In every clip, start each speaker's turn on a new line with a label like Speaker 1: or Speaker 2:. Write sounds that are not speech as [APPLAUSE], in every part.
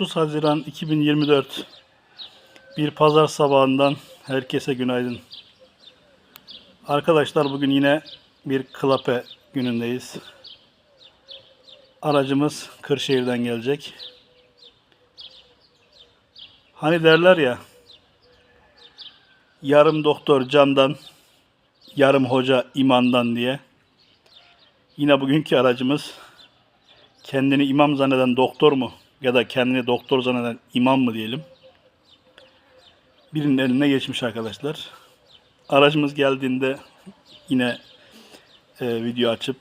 Speaker 1: 30 Haziran 2024 bir pazar sabahından herkese günaydın. Arkadaşlar bugün yine bir klape günündeyiz. Aracımız Kırşehir'den gelecek. Hani derler ya yarım doktor candan, yarım hoca imandan diye. Yine bugünkü aracımız kendini imam zanneden doktor mu ya da kendini doktor zanneden imam mı diyelim. Birinin eline geçmiş arkadaşlar. Aracımız geldiğinde yine e, video açıp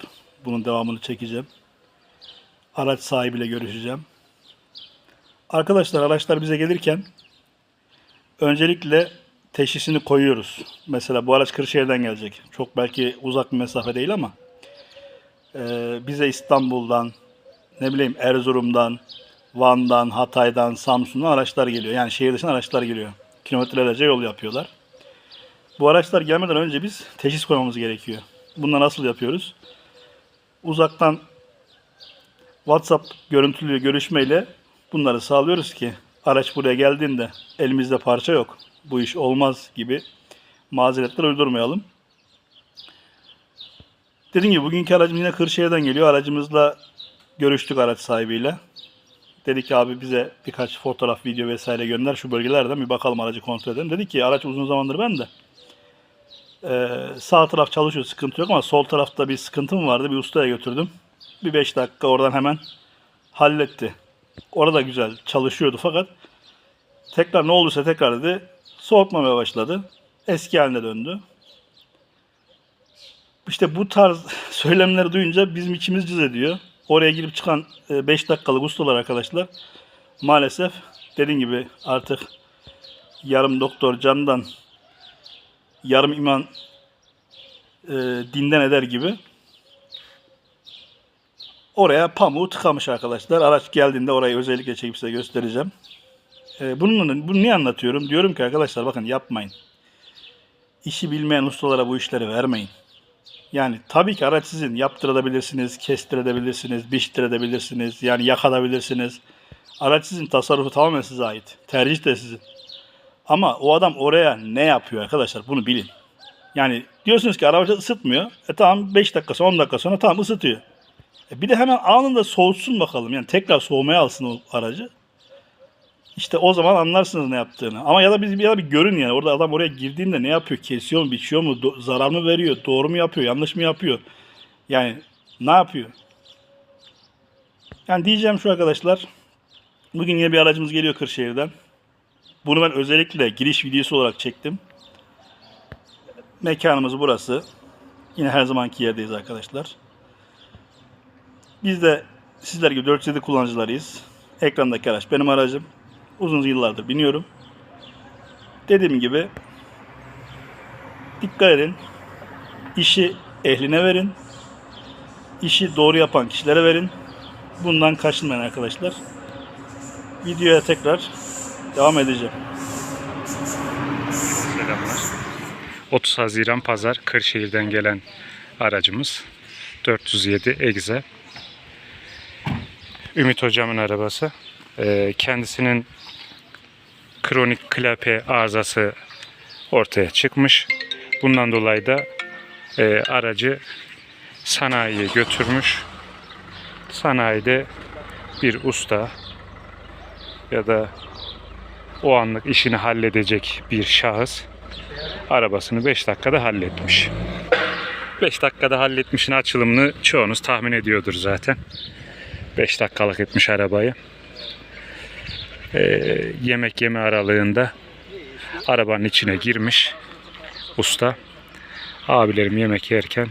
Speaker 1: bunun devamını çekeceğim. Araç sahibiyle görüşeceğim. Arkadaşlar araçlar bize gelirken öncelikle teşhisini koyuyoruz. Mesela bu araç Kırşehir'den gelecek. Çok belki uzak bir mesafe değil ama e, bize İstanbul'dan, ne bileyim Erzurum'dan, Van'dan, Hatay'dan, Samsun'dan araçlar geliyor. Yani şehir dışından araçlar geliyor. Kilometrelerce yol yapıyorlar. Bu araçlar gelmeden önce biz teşhis koymamız gerekiyor. Bunu nasıl yapıyoruz? Uzaktan WhatsApp görüntülü görüşmeyle bunları sağlıyoruz ki araç buraya geldiğinde elimizde parça yok. Bu iş olmaz gibi mazeretler uydurmayalım. Dediğim gibi bugünkü aracımız yine Kırşehir'den geliyor. Aracımızla görüştük araç sahibiyle. Dedi ki abi bize birkaç fotoğraf, video vesaire gönder şu bölgelerden bir bakalım aracı kontrol edelim. Dedi ki araç uzun zamandır ben de. Ee, sağ taraf çalışıyor sıkıntı yok ama sol tarafta bir sıkıntım vardı. Bir ustaya götürdüm. Bir 5 dakika oradan hemen halletti. Orada güzel çalışıyordu fakat tekrar ne olduysa tekrar dedi soğutmamaya başladı. Eski haline döndü. İşte bu tarz [LAUGHS] söylemleri duyunca bizim içimiz cız ediyor. Oraya girip çıkan 5 dakikalık ustalar arkadaşlar maalesef dediğim gibi artık yarım doktor candan yarım iman e, dinden eder gibi oraya pamuğu tıkamış arkadaşlar. Araç geldiğinde orayı özellikle çekip size göstereceğim. E, bunun, bunu niye anlatıyorum? Diyorum ki arkadaşlar bakın yapmayın. İşi bilmeyen ustalara bu işleri vermeyin. Yani tabii ki araç sizin yaptırabilirsiniz, kestirebilirsiniz, biçtirebilirsiniz, yani yakabilirsiniz. Araç sizin tasarrufu tamamen size ait. Tercih de sizin. Ama o adam oraya ne yapıyor arkadaşlar bunu bilin. Yani diyorsunuz ki araba ısıtmıyor. E tamam 5 dakika sonra 10 dakika sonra tamam ısıtıyor. E bir de hemen anında soğutsun bakalım. Yani tekrar soğumaya alsın o aracı. İşte o zaman anlarsınız ne yaptığını. Ama ya da biz ya da bir görün yani. Orada adam oraya girdiğinde ne yapıyor? Kesiyor mu, biçiyor mu, do- zarar mı veriyor, doğru mu yapıyor, yanlış mı yapıyor? Yani ne yapıyor? Yani diyeceğim şu arkadaşlar. Bugün yine bir aracımız geliyor Kırşehir'den. Bunu ben özellikle giriş videosu olarak çektim. Mekanımız burası. Yine her zamanki yerdeyiz arkadaşlar. Biz de sizler gibi 407 kullanıcılarıyız. Ekrandaki araç benim aracım. Uzun yıllardır biniyorum. Dediğim gibi dikkat edin. İşi ehline verin. İşi doğru yapan kişilere verin. Bundan kaçınmayın arkadaşlar. Videoya tekrar devam edeceğim.
Speaker 2: Selamlar. 30 Haziran Pazar Kırşehir'den gelen aracımız 407 Egze. Ümit hocamın arabası. Ee, kendisinin kronik klape arızası ortaya çıkmış. Bundan dolayı da e, aracı sanayiye götürmüş. Sanayide bir usta ya da o anlık işini halledecek bir şahıs arabasını 5 dakikada halletmiş. 5 dakikada halletmişin açılımını çoğunuz tahmin ediyordur zaten. 5 dakikalık etmiş arabayı. Ee, yemek yeme aralığında arabanın içine girmiş usta. Abilerim yemek yerken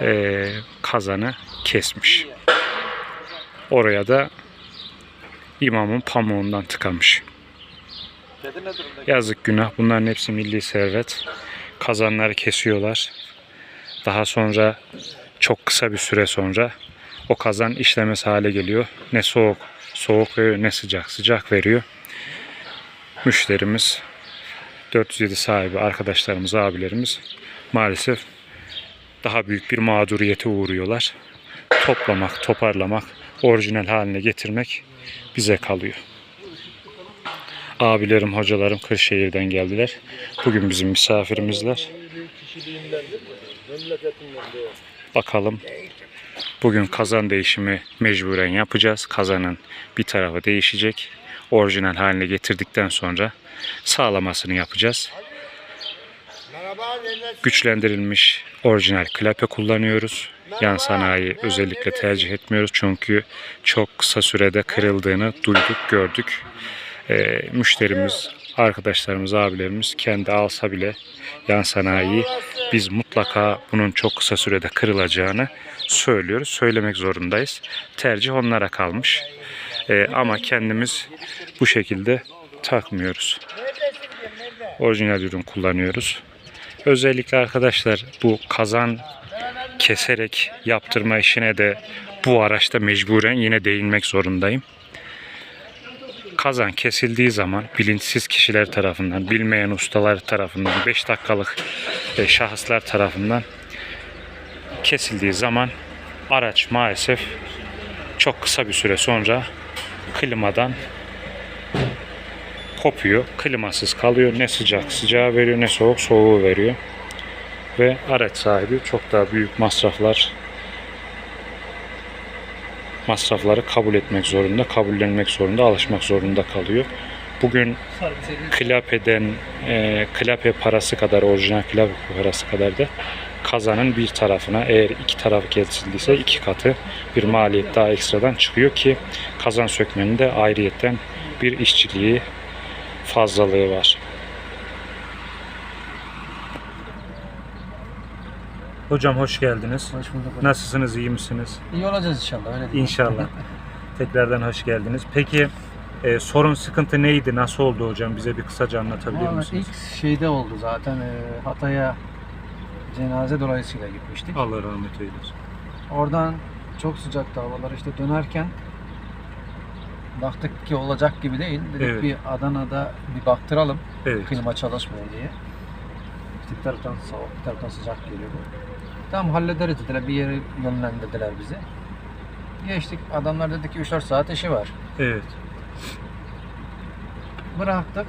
Speaker 2: ee, kazanı kesmiş. Oraya da imamın pamuğundan tıkamış. Yazık günah. Bunların hepsi milli servet. Kazanları kesiyorlar. Daha sonra çok kısa bir süre sonra o kazan işlemesi hale geliyor. Ne soğuk soğuk ne sıcak sıcak veriyor. Müşterimiz 407 sahibi arkadaşlarımız, abilerimiz maalesef daha büyük bir mağduriyete uğruyorlar. Toplamak, toparlamak orijinal haline getirmek bize kalıyor. Abilerim, hocalarım Kırşehir'den geldiler. Bugün bizim misafirimizler. Bakalım bugün kazan değişimi mecburen yapacağız. Kazanın bir tarafı değişecek. Orijinal haline getirdikten sonra sağlamasını yapacağız. Güçlendirilmiş orijinal klape kullanıyoruz. Yan sanayi özellikle tercih etmiyoruz çünkü çok kısa sürede kırıldığını duyduk, gördük. Ee, müşterimiz, arkadaşlarımız, abilerimiz kendi alsa bile yan sanayi biz mutlaka bunun çok kısa sürede kırılacağını söylüyoruz. Söylemek zorundayız. Tercih onlara kalmış. Ee, ama kendimiz bu şekilde takmıyoruz. Orijinal ürün kullanıyoruz. Özellikle arkadaşlar bu kazan keserek yaptırma işine de bu araçta mecburen yine değinmek zorundayım. Kazan kesildiği zaman bilinçsiz kişiler tarafından, bilmeyen ustalar tarafından, 5 dakikalık e, şahıslar tarafından kesildiği zaman araç maalesef çok kısa bir süre sonra klimadan kopuyor. Klimasız kalıyor. Ne sıcak sıcağı veriyor ne soğuk soğuğu veriyor. Ve araç sahibi çok daha büyük masraflar masrafları kabul etmek zorunda, kabullenmek zorunda, alışmak zorunda kalıyor. Bugün klapeden e, klape parası kadar, orijinal klape parası kadar da kazanın bir tarafına eğer iki tarafı kesildiyse iki katı bir maliyet daha ekstradan çıkıyor ki kazan sökmenin de ayrıyetten bir işçiliği fazlalığı var. Hocam hoş geldiniz.
Speaker 3: Hoş bulduk. hocam.
Speaker 2: Nasılsınız, iyi misiniz?
Speaker 3: İyi olacağız inşallah öyle değil.
Speaker 2: İnşallah. [LAUGHS] Tekrardan hoş geldiniz. Peki e, sorun, sıkıntı neydi? Nasıl oldu hocam? Bize bir kısaca anlatabilir
Speaker 3: Vallahi
Speaker 2: misiniz?
Speaker 3: ilk şeyde oldu zaten e, Hatay'a cenaze dolayısıyla gitmiştik.
Speaker 2: Allah rahmet eylesin.
Speaker 3: Oradan çok sıcaktı havalar işte dönerken baktık ki olacak gibi değil. Dedik
Speaker 2: Evet.
Speaker 3: bir Adana'da bir baktıralım
Speaker 2: Evet.
Speaker 3: klima çalışmıyor diye. Bir taraftan soğuk bir taraftan sıcak geliyordu. Tamam hallederiz dediler bir yere yönlendirdiler bizi. Geçtik adamlar dedi ki 3-4 saat işi var.
Speaker 2: Evet.
Speaker 3: Bıraktık,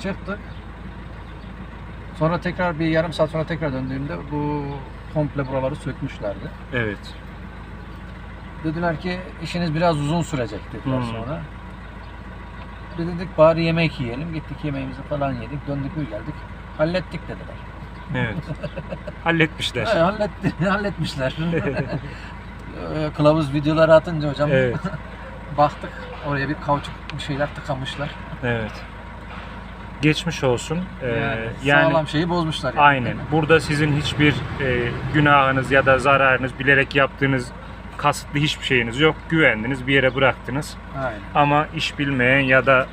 Speaker 3: çıktık. Sonra tekrar bir yarım saat sonra tekrar döndüğümde bu komple buraları sökmüşlerdi.
Speaker 2: Evet.
Speaker 3: Dediler ki işiniz biraz uzun sürecek dediler
Speaker 2: Hmm.
Speaker 3: sonra. Biz dedik bari yemek yiyelim. Gittik yemeğimizi falan yedik. Döndük geldik. Hallettik dediler.
Speaker 2: Evet. [LAUGHS] Halletmişler.
Speaker 3: Evet, halletti, halletmişler. [LAUGHS] Kılavuz videoları atınca hocam
Speaker 2: evet. [LAUGHS]
Speaker 3: baktık oraya bir kauçuk bir şeyler tıkamışlar.
Speaker 2: Evet. Geçmiş olsun. Ee,
Speaker 3: yani,
Speaker 2: yani
Speaker 3: sağlam şeyi bozmuşlar. Yani.
Speaker 2: aynen. Burada sizin hiçbir e, günahınız ya da zararınız bilerek yaptığınız kasıtlı hiçbir şeyiniz yok. Güvendiniz, bir yere bıraktınız.
Speaker 3: Aynen.
Speaker 2: Ama iş bilmeyen ya da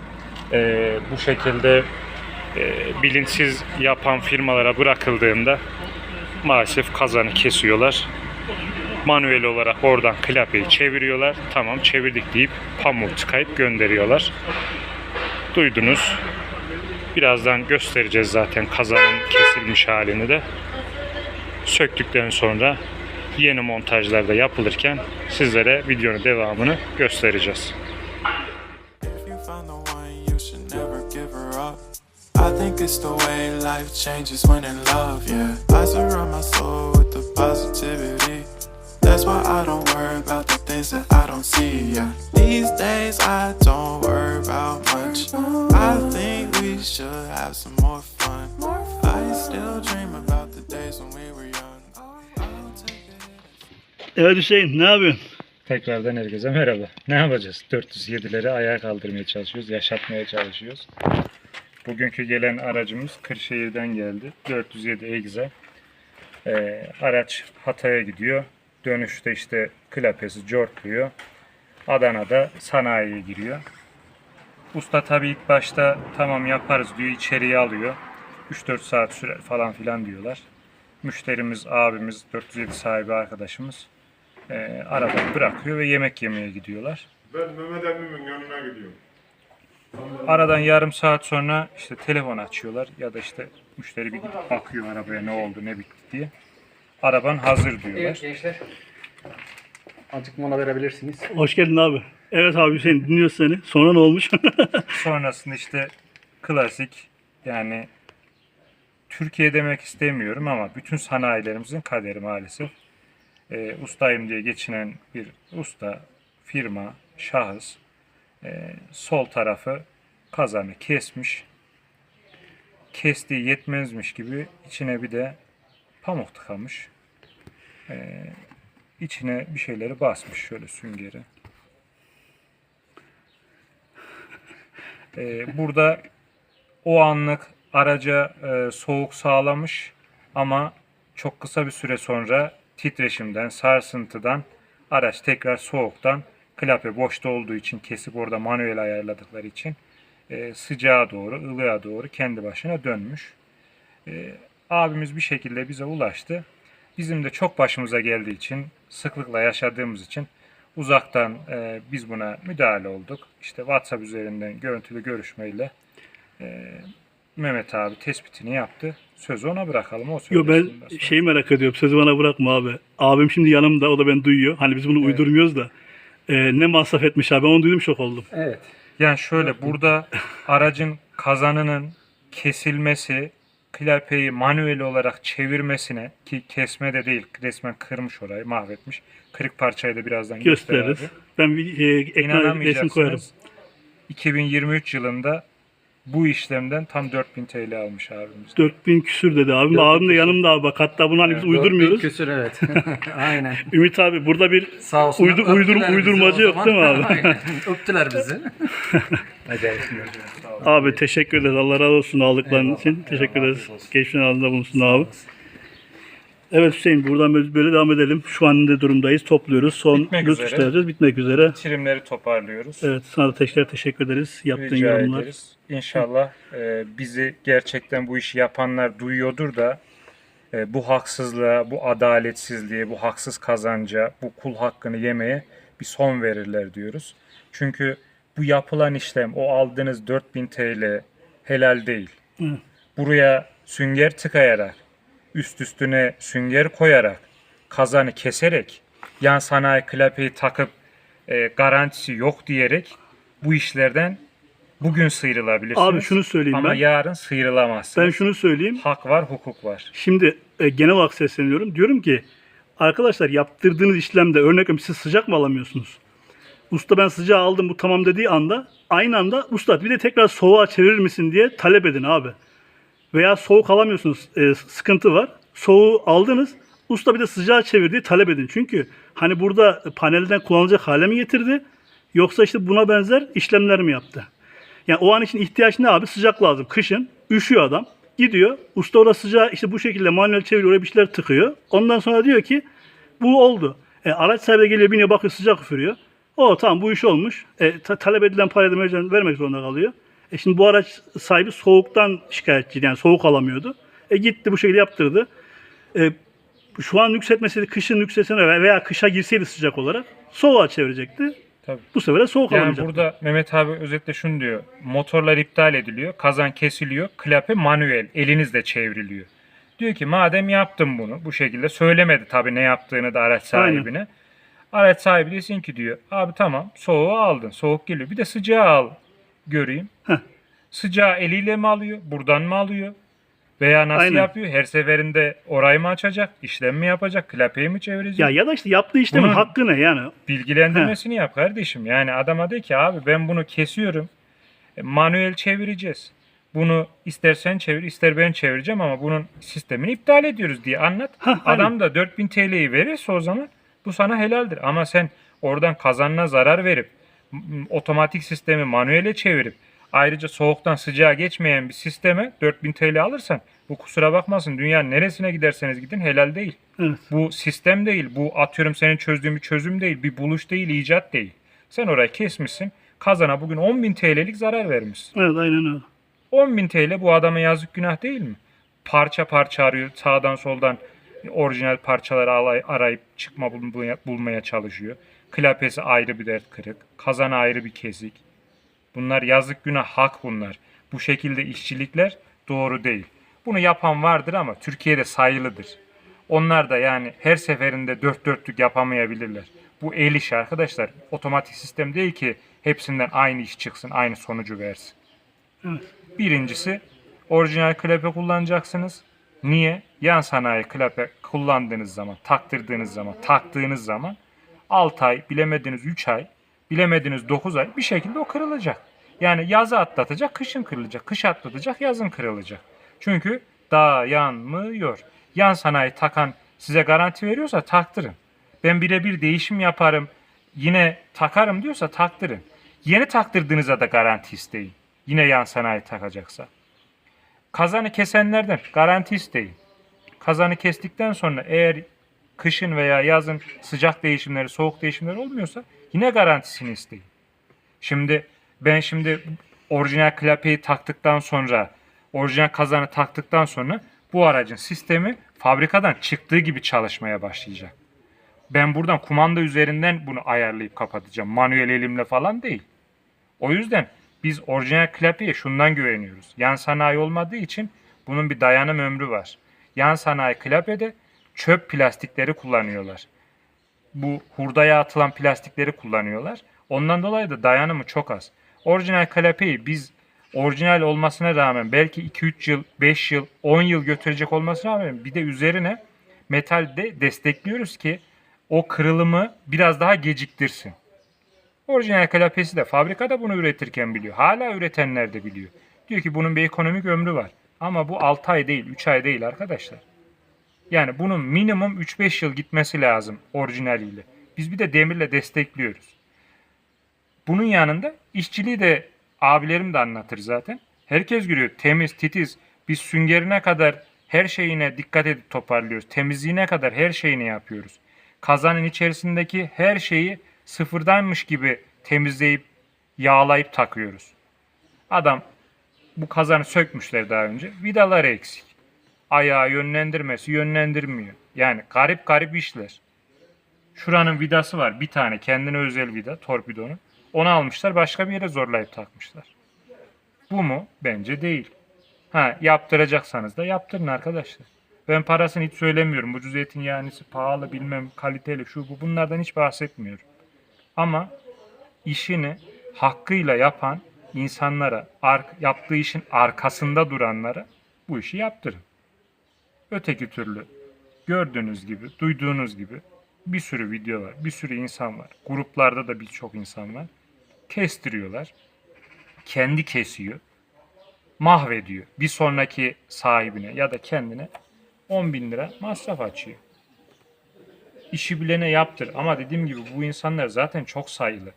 Speaker 2: e, bu şekilde e, bilinçsiz yapan firmalara bırakıldığında maalesef kazanı kesiyorlar. Manuel olarak oradan klapeyi çeviriyorlar. Tamam çevirdik deyip pamuğu tıkayıp gönderiyorlar. Duydunuz. Birazdan göstereceğiz zaten kazanın kesilmiş halini de. Söktükten sonra yeni montajlarda yapılırken sizlere videonun devamını göstereceğiz.
Speaker 4: Think it's the way life changes when in love, yeah. I surround my soul with the positivity. That's why I don't worry about the things that I don't see, yeah. These days I don't worry about much. I think we should have some more fun. I still dream about the days when we were young.
Speaker 1: Evet Hüseyin ne yapıyorsun?
Speaker 2: Tekrardan herkese merhaba. Ne yapacağız? 407'leri ayağa kaldırmaya çalışıyoruz, yaşatmaya çalışıyoruz. Bugünkü gelen aracımız Kırşehir'den geldi. 407 Egze. Ee, araç Hatay'a gidiyor. Dönüşte işte klapesi cortluyor. Adana'da sanayiye giriyor. Usta tabii ilk başta tamam yaparız diyor, içeriye alıyor. 3-4 saat sürer falan filan diyorlar. Müşterimiz, abimiz, 407 sahibi arkadaşımız e, arabayı bırakıyor ve yemek yemeye gidiyorlar.
Speaker 5: Ben Mehmet emmimin yanına gidiyorum.
Speaker 2: Aradan yarım saat sonra işte telefon açıyorlar ya da işte müşteri bir gidip bakıyor arabaya ne oldu ne bitti diye. Araban hazır diyorlar.
Speaker 3: gençler. Azıcık mola verebilirsiniz.
Speaker 1: Hoş geldin abi. Evet abi Hüseyin dinliyoruz seni. Sonra ne olmuş? [LAUGHS]
Speaker 2: Sonrasında işte klasik yani Türkiye demek istemiyorum ama bütün sanayilerimizin kaderi maalesef. Ee, ustayım diye geçinen bir usta, firma, şahıs e, sol tarafı kazanı kesmiş. Kestiği yetmezmiş gibi içine bir de pamuk tıkamış. Ee, içine bir şeyleri basmış şöyle süngeri. Ee, burada o anlık araca e, soğuk sağlamış ama çok kısa bir süre sonra titreşimden, sarsıntıdan araç tekrar soğuktan klape boşta olduğu için kesip orada manuel ayarladıkları için e, sıcağa doğru, ılığa doğru kendi başına dönmüş. E, abimiz bir şekilde bize ulaştı. Bizim de çok başımıza geldiği için, sıklıkla yaşadığımız için uzaktan e, biz buna müdahale olduk. İşte WhatsApp üzerinden görüntülü görüşmeyle e, Mehmet abi tespitini yaptı. Sözü ona bırakalım. O
Speaker 1: Yo ben şeyi merak ediyorum. Sözü bana bırakma abi. Abim şimdi yanımda. O da beni duyuyor. Hani biz bunu uydurmuyoruz da. Ee, ne masraf etmiş abi. Onu duydum şok oldum.
Speaker 3: Evet.
Speaker 2: Yani şöyle burada aracın kazanının kesilmesi, klapeyi manuel olarak çevirmesine ki kesme de değil resmen kırmış orayı mahvetmiş. Kırık parçayı da birazdan
Speaker 1: Gösteririz.
Speaker 2: göster abi.
Speaker 1: Ben bir e, ekrana resim koyarım.
Speaker 2: İnanamayacaksınız. 2023 yılında bu işlemden tam 4000 TL almış abimiz.
Speaker 1: 4000 küsür dedi abim.
Speaker 3: 4000
Speaker 1: abim de
Speaker 3: küsür.
Speaker 1: yanımda abi. Bak hatta bunu hani biz uydurmuyoruz.
Speaker 3: Küsür evet. [LAUGHS] Aynen.
Speaker 1: Ümit abi burada bir
Speaker 3: Sağ olsun.
Speaker 1: Uydur- uydur- uydurmacı yok değil mi abi? [LAUGHS]
Speaker 3: Aynen. Öptüler bizi. [LAUGHS]
Speaker 2: Acayip. Sağ olun.
Speaker 1: Abi teşekkür ederiz. Allah razı olsun aldıkların
Speaker 3: Eyvallah.
Speaker 1: için. Teşekkür
Speaker 3: Eyvallah,
Speaker 1: ederiz.
Speaker 3: olsun.
Speaker 1: Geçmişin ağzında bulunsun abi. Evet Hüseyin buradan böyle böyle devam edelim. Şu an ne durumdayız? Topluyoruz. Son
Speaker 2: Bitmek
Speaker 1: lütuf
Speaker 2: üzere.
Speaker 1: bitmek üzere.
Speaker 2: Bitirimleri toparlıyoruz.
Speaker 1: Evet sana da tekrar teşekkür ederiz. Yaptığın
Speaker 2: Rica
Speaker 1: yorumlar.
Speaker 2: ederiz. İnşallah e, bizi gerçekten bu işi yapanlar duyuyordur da e, bu haksızlığa, bu adaletsizliğe, bu haksız kazanca, bu kul hakkını yemeye bir son verirler diyoruz. Çünkü bu yapılan işlem, o aldığınız 4000 TL helal değil.
Speaker 1: Hı.
Speaker 2: Buraya sünger tıkayarak, üst üstüne sünger koyarak, kazanı keserek, yan sanayi klapeyi takıp e, garantisi yok diyerek bu işlerden bugün sıyrılabilirsiniz.
Speaker 1: Abi şunu söyleyeyim
Speaker 2: Ama
Speaker 1: ben.
Speaker 2: yarın sıyrılamazsınız.
Speaker 1: Ben şunu söyleyeyim.
Speaker 2: Hak var, hukuk var.
Speaker 1: Şimdi e, genel olarak sesleniyorum. Diyorum ki arkadaşlar yaptırdığınız işlemde örnek veriyorum siz sıcak mı alamıyorsunuz? Usta ben sıcağı aldım bu tamam dediği anda aynı anda usta bir de tekrar soğuğa çevirir misin diye talep edin abi. Veya soğuk alamıyorsunuz e, sıkıntı var. Soğuğu aldınız usta bir de sıcağı çevirdiği talep edin. Çünkü hani burada panelden kullanılacak hale mi getirdi yoksa işte buna benzer işlemler mi yaptı? Yani o an için ihtiyaç ne abi? Sıcak lazım. Kışın üşüyor adam. Gidiyor. Usta orada sıcağı işte bu şekilde manuel çeviriyor. Oraya bir şeyler tıkıyor. Ondan sonra diyor ki bu oldu. E, araç sahibi de geliyor biniyor bakıyor sıcak üfürüyor. O tamam bu iş olmuş. E, ta- talep edilen parayı da mecburen vermek zorunda kalıyor. E şimdi bu araç sahibi soğuktan şikayetçiydi. Yani soğuk alamıyordu. E gitti bu şekilde yaptırdı. E, şu an yükseltmeseydi kışın yükselsene veya kışa girseydi sıcak olarak soğuğa çevirecekti.
Speaker 2: Tabii.
Speaker 1: Bu sefer de soğuk
Speaker 2: Yani burada Mehmet abi özetle şunu diyor. Motorlar iptal ediliyor, kazan kesiliyor, klape manuel, elinizle çevriliyor. Diyor ki madem yaptım bunu bu şekilde söylemedi tabii ne yaptığını da araç sahibine. Araç sahibi desin ki diyor abi tamam soğuğu aldın soğuk geliyor bir de sıcağı al göreyim.
Speaker 1: Heh.
Speaker 2: Sıcağı eliyle mi alıyor buradan mı alıyor veya nasıl
Speaker 1: Aynen.
Speaker 2: yapıyor her seferinde orayı mı açacak işlem mi yapacak klapeyi mi çevirecek?
Speaker 1: Ya ya da işte yaptığı işlemin
Speaker 2: Bunun-
Speaker 1: hakkı ne yani?
Speaker 2: bilgilendirmesini yap kardeşim. Yani adama de ki abi ben bunu kesiyorum. E, Manuel çevireceğiz. Bunu ister sen çevir ister ben çevireceğim ama bunun sistemini iptal ediyoruz diye anlat.
Speaker 1: Aynen.
Speaker 2: Adam da 4000 TL'yi verirse o zaman bu sana helaldir. Ama sen oradan kazanına zarar verip otomatik sistemi manuele çevirip ayrıca soğuktan sıcağa geçmeyen bir sisteme 4000 TL alırsan bu kusura bakmasın dünyanın neresine giderseniz gidin helal değil.
Speaker 1: Evet.
Speaker 2: Bu sistem değil, bu atıyorum senin çözdüğün bir çözüm değil, bir buluş değil, icat değil. Sen orayı kesmişsin, kazana bugün 10.000 TL'lik zarar vermişsin.
Speaker 1: Evet aynen öyle.
Speaker 2: 10.000 TL bu adama yazık günah değil mi? Parça parça arıyor, sağdan soldan orijinal parçaları arayıp çıkma bulmaya, çalışıyor. Klapesi ayrı bir dert kırık, kazana ayrı bir kesik. Bunlar yazık günah hak bunlar. Bu şekilde işçilikler doğru değil. Bunu yapan vardır ama Türkiye'de sayılıdır. Onlar da yani her seferinde dört dörtlük yapamayabilirler. Bu el işi arkadaşlar. Otomatik sistem değil ki hepsinden aynı iş çıksın, aynı sonucu versin. Birincisi orijinal klepe kullanacaksınız. Niye? Yan sanayi klepe kullandığınız zaman, taktırdığınız zaman, taktığınız zaman 6 ay, bilemediniz 3 ay, bilemediniz 9 ay bir şekilde o kırılacak. Yani yazı atlatacak, kışın kırılacak. Kış atlatacak, yazın kırılacak. Çünkü dayanmıyor. Yan sanayi takan size garanti veriyorsa taktırın. Ben birebir değişim yaparım, yine takarım diyorsa taktırın. Yeni taktırdığınızda da garanti isteyin. Yine yan sanayi takacaksa. Kazanı kesenlerden garanti isteyin. Kazanı kestikten sonra eğer kışın veya yazın sıcak değişimleri, soğuk değişimleri olmuyorsa yine garantisini isteyin. Şimdi ben şimdi orijinal klapeyi taktıktan sonra, orijinal kazanı taktıktan sonra bu aracın sistemi fabrikadan çıktığı gibi çalışmaya başlayacak. Ben buradan kumanda üzerinden bunu ayarlayıp kapatacağım. Manuel elimle falan değil. O yüzden biz orijinal klapiye şundan güveniyoruz. Yan sanayi olmadığı için bunun bir dayanım ömrü var. Yan sanayi klapede çöp plastikleri kullanıyorlar. Bu hurdaya atılan plastikleri kullanıyorlar. Ondan dolayı da dayanımı çok az. Orijinal klapeyi biz orijinal olmasına rağmen belki 2-3 yıl, 5 yıl, 10 yıl götürecek olmasına rağmen bir de üzerine metalde destekliyoruz ki o kırılımı biraz daha geciktirsin. Orijinal kalapesi de fabrikada bunu üretirken biliyor. Hala üretenler de biliyor. Diyor ki bunun bir ekonomik ömrü var. Ama bu 6 ay değil, 3 ay değil arkadaşlar. Yani bunun minimum 3-5 yıl gitmesi lazım orijinaliyle. Biz bir de demirle destekliyoruz. Bunun yanında işçiliği de abilerim de anlatır zaten. Herkes görüyor temiz, titiz. Biz süngerine kadar her şeyine dikkat edip toparlıyoruz. Temizliğine kadar her şeyini yapıyoruz. Kazanın içerisindeki her şeyi sıfırdanmış gibi temizleyip yağlayıp takıyoruz. Adam bu kazanı sökmüşler daha önce. Vidaları eksik. Ayağı yönlendirmesi yönlendirmiyor. Yani garip garip işler. Şuranın vidası var. Bir tane kendine özel vida torpidonun. Onu almışlar başka bir yere zorlayıp takmışlar. Bu mu? Bence değil. Ha yaptıracaksanız da yaptırın arkadaşlar. Ben parasını hiç söylemiyorum. Ucuz zeytinyağlısı pahalı bilmem kaliteli şu bu bunlardan hiç bahsetmiyorum. Ama işini hakkıyla yapan insanlara, ar- yaptığı işin arkasında duranlara bu işi yaptırın. Öteki türlü gördüğünüz gibi, duyduğunuz gibi bir sürü video var, bir sürü insan var. Gruplarda da birçok insan var. Kestiriyorlar. Kendi kesiyor. Mahvediyor. Bir sonraki sahibine ya da kendine 10 bin lira masraf açıyor. İşi bilene yaptır. Ama dediğim gibi bu insanlar zaten çok sayılı.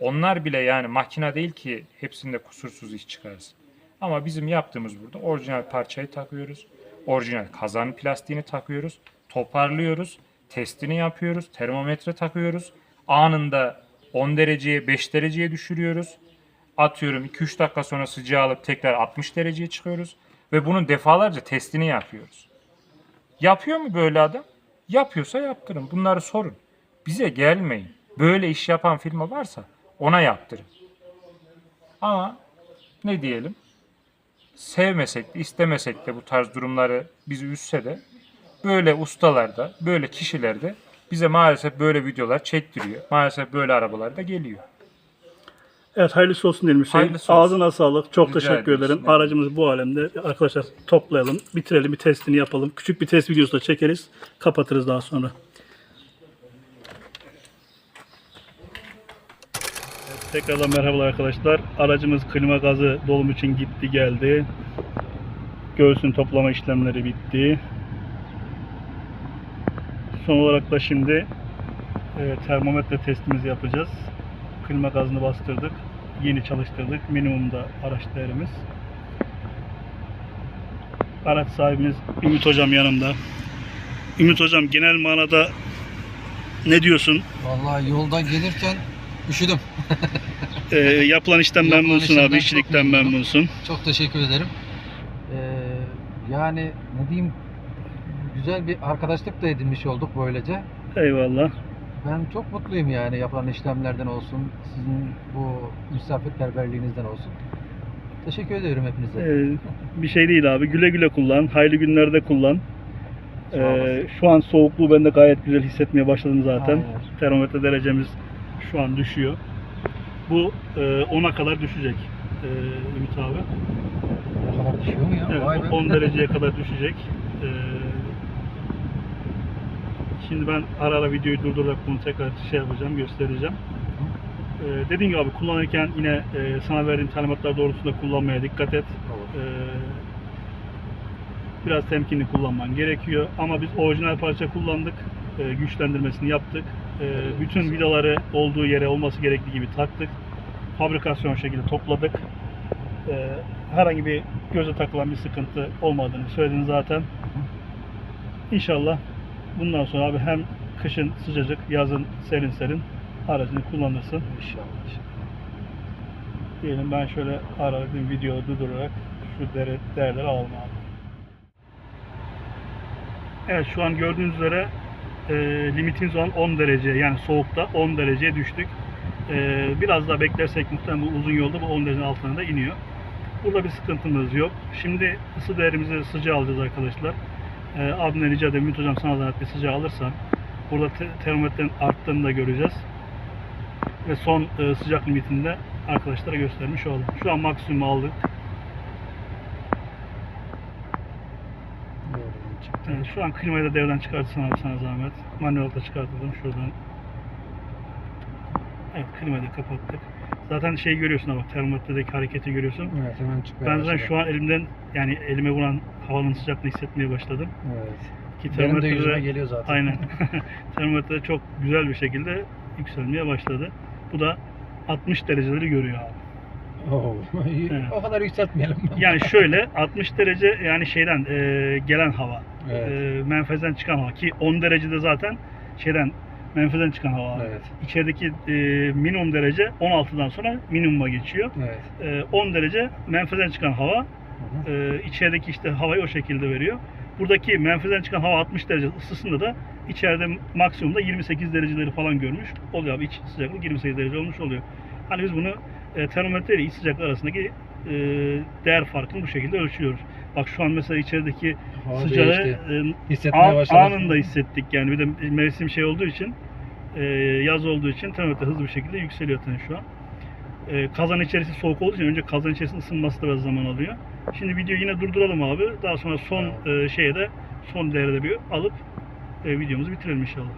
Speaker 2: Onlar bile yani makine değil ki hepsinde kusursuz iş çıkarsın. Ama bizim yaptığımız burada orijinal parçayı takıyoruz. Orijinal kazan plastiğini takıyoruz. Toparlıyoruz. Testini yapıyoruz. Termometre takıyoruz. Anında 10 dereceye 5 dereceye düşürüyoruz. Atıyorum 2-3 dakika sonra sıcağı alıp tekrar 60 dereceye çıkıyoruz. Ve bunun defalarca testini yapıyoruz. Yapıyor mu böyle adam? Yapıyorsa yaptırın. Bunları sorun. Bize gelmeyin. Böyle iş yapan firma varsa ona yaptırın. Ama ne diyelim? Sevmesek de istemesek de bu tarz durumları bizi üzse de böyle ustalar da böyle kişiler de bize maalesef böyle videolar çektiriyor. Maalesef böyle arabalar da geliyor.
Speaker 1: Evet hayırlısı olsun diyelim Hüseyin.
Speaker 2: Hayırlısı olsun.
Speaker 1: Ağzına sağlık. Çok
Speaker 2: Rica
Speaker 1: teşekkür
Speaker 2: ederim.
Speaker 1: ederim. Aracımız bu alemde. Arkadaşlar toplayalım, bitirelim, bir testini yapalım. Küçük bir test videosu da çekeriz. Kapatırız daha sonra. Tekrardan merhabalar arkadaşlar. Aracımız klima gazı dolum için gitti geldi. Göğsün toplama işlemleri bitti. Son olarak da şimdi e, termometre testimizi yapacağız. Klima gazını bastırdık. Yeni çalıştırdık. Minimumda araç değerimiz. Araç sahibimiz Ümit Hocam yanımda. Ümit Hocam genel manada ne diyorsun?
Speaker 3: Vallahi yoldan gelirken üşüdüm.
Speaker 1: E, yapılan işten
Speaker 3: Yapılan
Speaker 1: memnunsun abi.
Speaker 3: çok
Speaker 1: işçilikten
Speaker 3: memnunum.
Speaker 1: memnunsun.
Speaker 3: Çok teşekkür ederim. Ee, yani ne diyeyim güzel bir arkadaşlık da edinmiş olduk böylece.
Speaker 1: Eyvallah.
Speaker 3: Ben çok mutluyum yani yapılan işlemlerden olsun, sizin bu misafirperverliğinizden olsun. Teşekkür ediyorum hepinize.
Speaker 1: E, bir şey değil abi. Güle güle kullan. Hayırlı günlerde kullan.
Speaker 3: Sağ
Speaker 1: Ee,
Speaker 3: olasın.
Speaker 1: şu an soğukluğu ben de gayet güzel hissetmeye başladım zaten.
Speaker 3: Aynen.
Speaker 1: Termometre derecemiz şu an düşüyor. Bu e, 10'a kadar düşecek e, Ümit abi.
Speaker 3: O kadar düşüyor mu ya?
Speaker 1: Evet,
Speaker 3: Vay be.
Speaker 1: 10 dereceye [LAUGHS] kadar düşecek. Ee, şimdi ben ara ara videoyu durdurarak bunu tekrar şey yapacağım, göstereceğim. Ee, dediğim gibi abi kullanırken yine e, sana verdiğim talimatlar doğrultusunda kullanmaya dikkat et. Ee, biraz temkinli kullanman gerekiyor. Ama biz orijinal parça kullandık. Ee, güçlendirmesini yaptık. Ee, bütün vidaları olduğu yere olması gerektiği gibi taktık. Fabrikasyon şekilde topladık. Ee, herhangi bir göze takılan bir sıkıntı olmadığını söyledin zaten. İnşallah bundan sonra abi hem kışın sıcacık, yazın serin serin aracını kullanırsın.
Speaker 3: İnşallah.
Speaker 1: Diyelim ben şöyle ara ara bir video durdurarak şu değer, değerleri alalım abi. Evet şu an gördüğünüz üzere e, limitimiz olan 10 derece yani soğukta 10 dereceye düştük. E, biraz daha beklersek muhtemelen bu uzun yolda bu 10 derecenin altına da iniyor. Burada bir sıkıntımız yok. Şimdi ısı değerimizi sıcağı alacağız arkadaşlar. E, abimden rica ederim Ümit hocam sana zahmet bir sıcağı alırsan. Burada te- termometrenin arttığını da göreceğiz. Ve son e, sıcak limitinde arkadaşlara göstermiş oldum. Şu an maksimum aldık. Evet, şu an klimayı da devreden çıkartırsan abi sana zahmet. Manuel da çıkartalım şuradan. Evet klimayı da kapattık. Zaten şey görüyorsun ama termometredeki hareketi görüyorsun.
Speaker 3: Evet hemen çıkmaya
Speaker 1: Ben zaten
Speaker 3: başladı.
Speaker 1: şu an elimden yani elime vuran havanın sıcaklığını hissetmeye başladım.
Speaker 3: Evet.
Speaker 1: Ki
Speaker 3: Benim de yüzüme
Speaker 1: termometrede
Speaker 3: geliyor zaten.
Speaker 1: aynen [LAUGHS] [LAUGHS] termometre çok güzel bir şekilde yükselmeye başladı. Bu da 60 dereceleri görüyor abi.
Speaker 3: Oo.
Speaker 1: Evet.
Speaker 3: o kadar yükseltmeyelim.
Speaker 1: Yani şöyle 60 derece yani şeyden e, gelen hava.
Speaker 3: Evet.
Speaker 1: E, menfezden çıkan hava ki 10 derecede zaten şeyden menfezden çıkan hava.
Speaker 3: Evet.
Speaker 1: İçerideki e, minimum derece 16'dan sonra minimuma geçiyor.
Speaker 3: Evet.
Speaker 1: E, 10 derece menfezden çıkan hava
Speaker 3: Hı hı.
Speaker 1: e, içerideki işte havayı o şekilde veriyor. Buradaki menfezden çıkan hava 60 derece ısısında da içeride maksimumda 28 dereceleri falan görmüş oluyor abi. İç sıcaklık 28 derece olmuş oluyor. Hani biz bunu e, termometre ile iç sıcaklık arasındaki e, değer farkını bu şekilde ölçüyoruz. Bak şu an mesela içerideki
Speaker 3: Hava
Speaker 1: sıcağı
Speaker 3: değişti. Hissetmeye
Speaker 1: an-
Speaker 3: başladık.
Speaker 1: anında hissettik yani. Bir de mevsim şey olduğu için e, yaz olduğu için termometre hızlı bir şekilde yükseliyor tabii şu an. E, kazan içerisi soğuk olduğu için önce kazan içerisinin ısınması da biraz zaman alıyor. Şimdi videoyu yine durduralım abi. Daha sonra son e, şeye de son değerde bir alıp e, videomuzu bitirelim inşallah.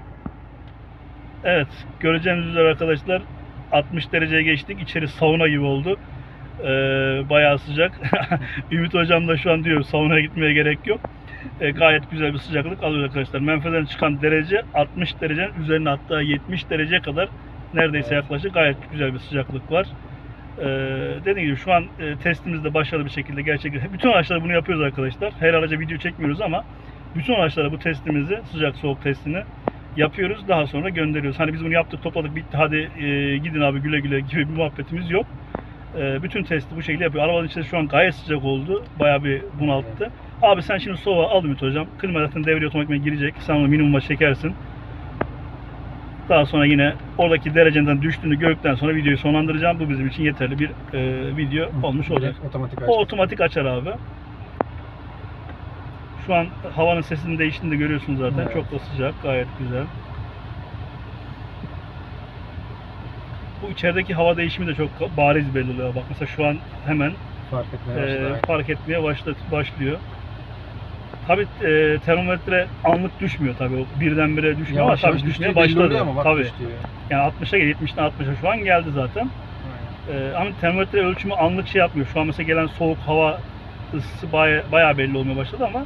Speaker 1: Evet, göreceğiniz üzere arkadaşlar 60 dereceye geçtik. İçeri sauna gibi oldu. Ee, bayağı sıcak. [LAUGHS] Ümit hocam da şu an diyor saunaya gitmeye gerek yok. Ee, gayet güzel bir sıcaklık alıyoruz arkadaşlar. Menfezden çıkan derece 60 derecenin üzerine hatta 70 dereceye kadar neredeyse yaklaşık gayet güzel bir sıcaklık var. Ee, dediğim gibi şu an e, testimiz de başarılı bir şekilde gerçekleşti. [LAUGHS] Bütün araçlarda bunu yapıyoruz arkadaşlar. Her araca video çekmiyoruz ama bütün araçlara bu testimizi, sıcak soğuk testini yapıyoruz. Daha sonra gönderiyoruz. Hani biz bunu yaptık, topladık, bitti. Hadi e, gidin abi güle güle gibi bir muhabbetimiz yok. E, bütün testi bu şekilde yapıyor. Arabanın içerisi şu an gayet sıcak oldu. Bayağı bir bunalttı. Abi sen şimdi soğuğa al Ümit hocam. Klima zaten devreye otomatikman girecek. Sen onu minimuma çekersin. Daha sonra yine oradaki dereceden düştüğünü gördükten sonra videoyu sonlandıracağım. Bu bizim için yeterli bir e, video olmuş olacak.
Speaker 3: Otomatik
Speaker 1: O otomatik açar abi. Şu an havanın sesinin değiştiğini de görüyorsunuz zaten.
Speaker 3: Evet.
Speaker 1: Çok da sıcak, gayet güzel. Bu içerideki hava değişimi de çok bariz belli oluyor. Bak mesela şu an hemen
Speaker 3: Fark etmeye
Speaker 1: e,
Speaker 3: başladı.
Speaker 1: fark etmeye başladı, başlıyor. Tabi e, termometre anlık düşmüyor tabi. O birdenbire düşmüyor
Speaker 3: Yavaş
Speaker 1: ama
Speaker 3: düştüğü
Speaker 1: düşmeye başladı.
Speaker 3: ama bak
Speaker 1: Tabii. Yani 60'a gel 70'ten 60'a şu an geldi zaten. Ee, ama termometre ölçümü anlık şey yapmıyor. Şu an mesela gelen soğuk hava ısısı baya, bayağı belli olmaya başladı ama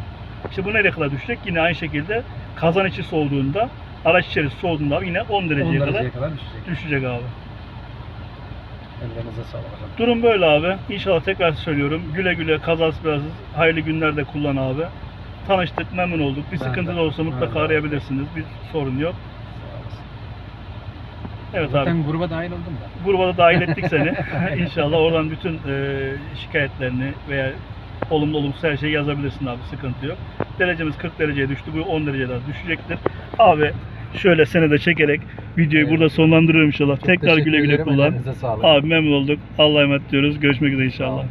Speaker 1: işte bu nereye kadar düşecek? Yine aynı şekilde kazan içi soğuduğunda, araç içerisi soğuduğunda abi yine 10 dereceye
Speaker 3: 10
Speaker 1: kadar
Speaker 3: dereceye kadar düşecek.
Speaker 1: düşecek abi.
Speaker 3: Ellerinize sağlık hocam.
Speaker 1: Durum böyle abi. İnşallah tekrar söylüyorum. Güle güle kazasız belasız hayırlı günlerde kullan abi. Tanıştık, memnun olduk. Bir
Speaker 3: Ben
Speaker 1: sıkıntı
Speaker 3: de.
Speaker 1: da olsa mutlaka
Speaker 3: Ben
Speaker 1: arayabilirsiniz. Bir sorun yok. Evet abi.
Speaker 3: Zaten gruba dahil oldum da.
Speaker 1: gruba da dahil ettik seni. [LAUGHS] İnşallah oradan bütün e, şikayetlerini veya olumlu olumsuz her şeyi yazabilirsin abi sıkıntı yok. Derecemiz 40 dereceye düştü. Bu 10 dereceye daha düşecektir. Abi şöyle seni de çekerek videoyu
Speaker 3: Evet.
Speaker 1: burada sonlandırıyorum inşallah.
Speaker 3: Çok
Speaker 1: Tekrar güle güle kullan. Abi memnun olduk. Allah'a emanet diyoruz. Görüşmek üzere inşallah.
Speaker 3: olun.